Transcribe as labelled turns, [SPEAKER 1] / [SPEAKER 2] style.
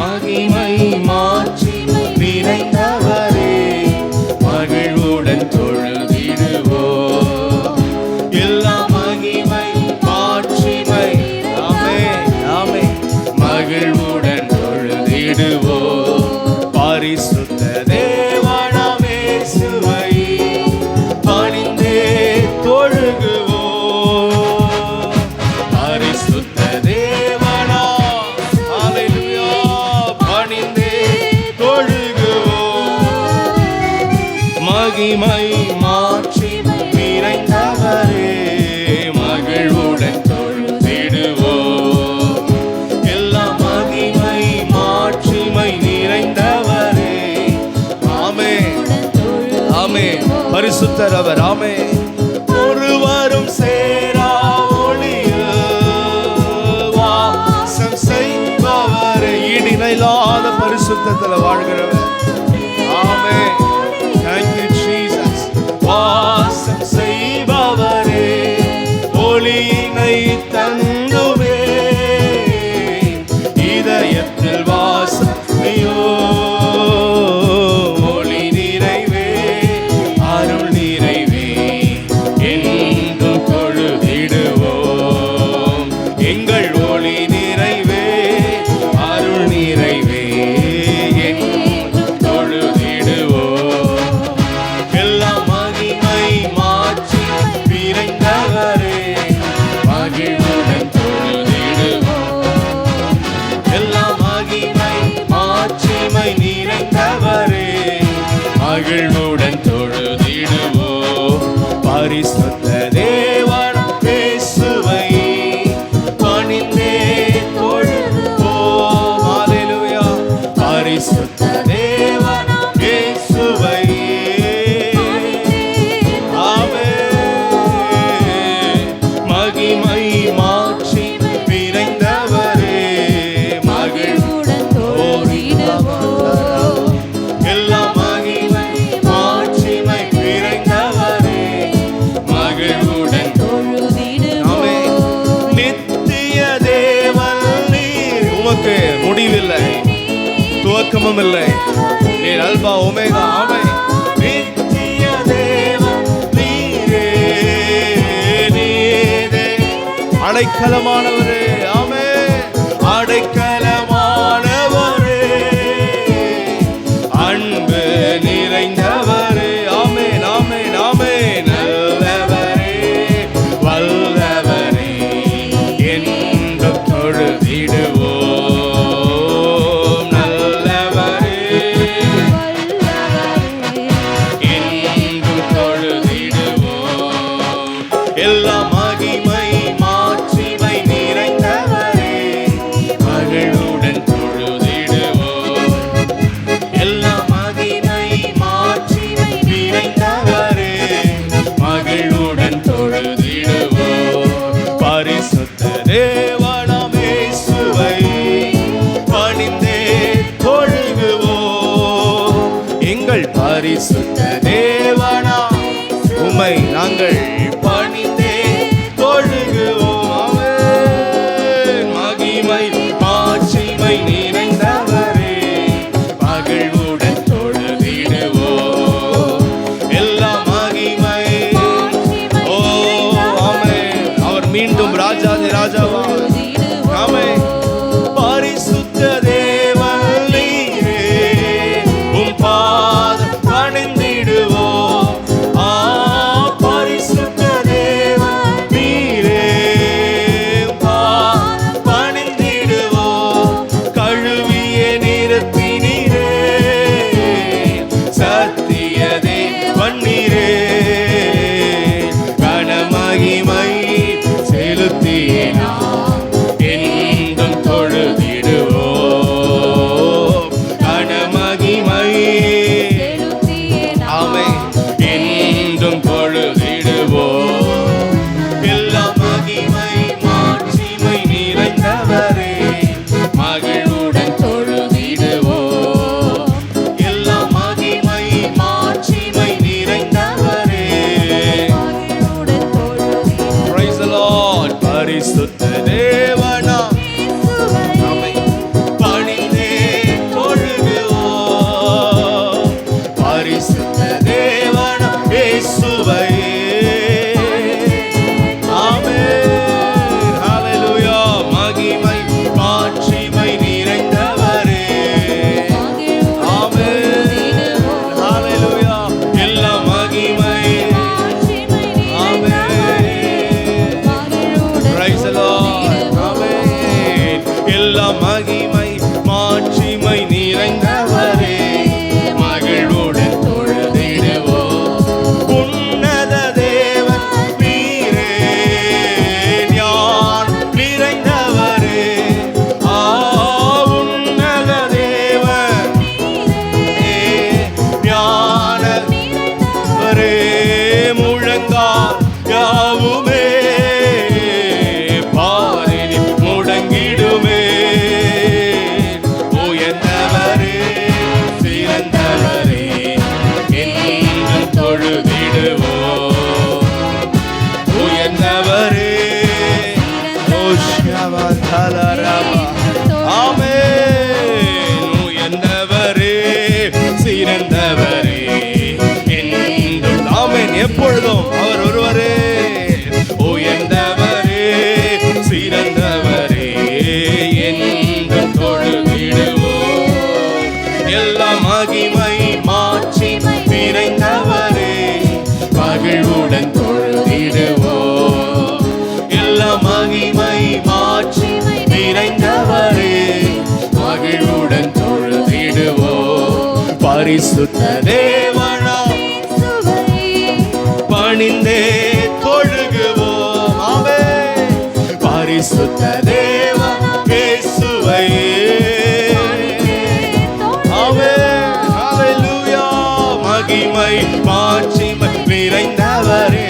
[SPEAKER 1] மகிமை மாற்றி விரைத்தவரே மகிழ்வுடன் தொழுதிடுவோ. எல்லா மகிமை மாற்றிமை. ஆமே ஆமே மகிழ்வுடன் தொழுதிடுவோ. பரிசுத்தர் அவர் ஆமே ஒருவரும் சேரா ஒளியாசம் செய்பவரை இடிநிலாத பரிசுத்தத்தில் வாழ்கிறவர். உன்னுடன் தொழுதிடுவோ பரிசுத்த துவக்கமும் இல்லை நீ அல்பா உமேகா ஆமை. அடைக்கலமானவரே. te மகிமை மாற்றி ஆமே என்னவரே சீரந்தவரே என்றும் ஆமேன். எப்பொழுதும் அவர் ஒருவரே. உயர்ந்தவரே சீரந்தவரே என்றும் தொழுகிடுவோம். எல்லா மகிமை மாற்றி நிறைந்தவரே மகிழ்வுடன் தொழுகிடுவோம். பரிசுத்த தேவனா? பணிந்தே தொழுகுவோம் அவே பரிசுத்த தேவ இயேசுவை. ஆமே. ஹalleluya. மகிமை மாட்சிமை நிறைந்தவரே.